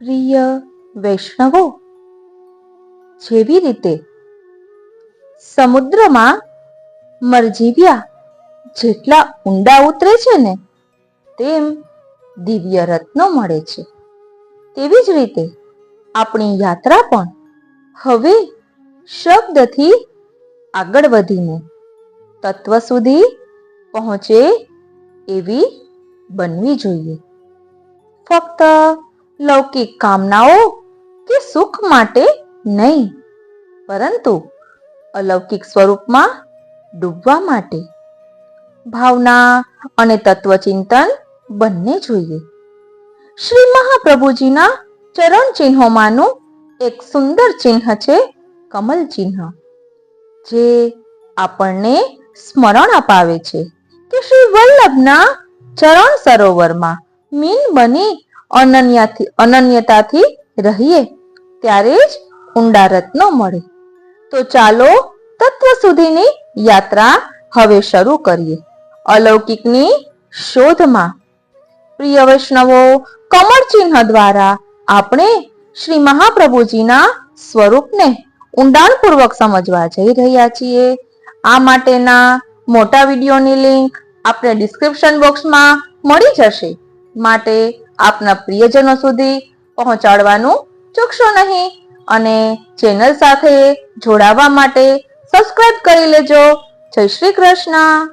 પ્રિય વૈષ્ણવો, જેવી રીતે સમુદ્રમાં મરજીવ્યા જેટલા ઊંડા ઉતરે છે ને, તેમ દિવ્ય રત્નો મળે છે. તેવી જ રીતે આપણી યાત્રા પણ હવે શબ્દથી આગળ વધીને તત્વ સુધી પહોંચે એવી બનવી જોઈએ. ફક્ત લૌકિક કામનાઓ કે સુખ માટે નહીં, પરંતુ અલૌકિક સ્વરૂપમાં ડૂબવા માટે. ભાવના અને તત્વચિંતન બંને જોઈએ. શ્રી મહાપ્રભુજીના ચરણ ચિહ્નોમાંનું એક સુંદર ચિહ્ન છે કમલ ચિહ્ન, જે આપણને સ્મરણ અપાવે છે કે શ્રી વલ્લભના ચરણ સરોવરમાં મીન બની અનન્યાથી, અનન્યતાથી રહીએ ત્યારે જ ઊંડા રત્નો મળે. તો ચાલો તત્વ સુધીની યાત્રા હવે શરૂ કરીએ. અલૌકિકની શોધમાં. પ્રિય વૈષ્ણવો, કમળ ચિહ્ન દ્વારા આપણે શ્રી મહાપ્રભુજીના સ્વરૂપને ઊંડાણપૂર્વક સમજવા જઈ રહ્યા છીએ. આ માટેના મોટા વિડીયોની લિંક આપણે ડિસ્ક્રિપ્શન બોક્સમાં મળી જશે. માટે આપના પ્રિયજનો સુધી પહોંચાડવાનું ચૂકશો નહીં અને ચેનલ સાથે જોડાવા માટે સબસ્ક્રાઇબ કરી લેજો. જય શ્રી કૃષ્ણ.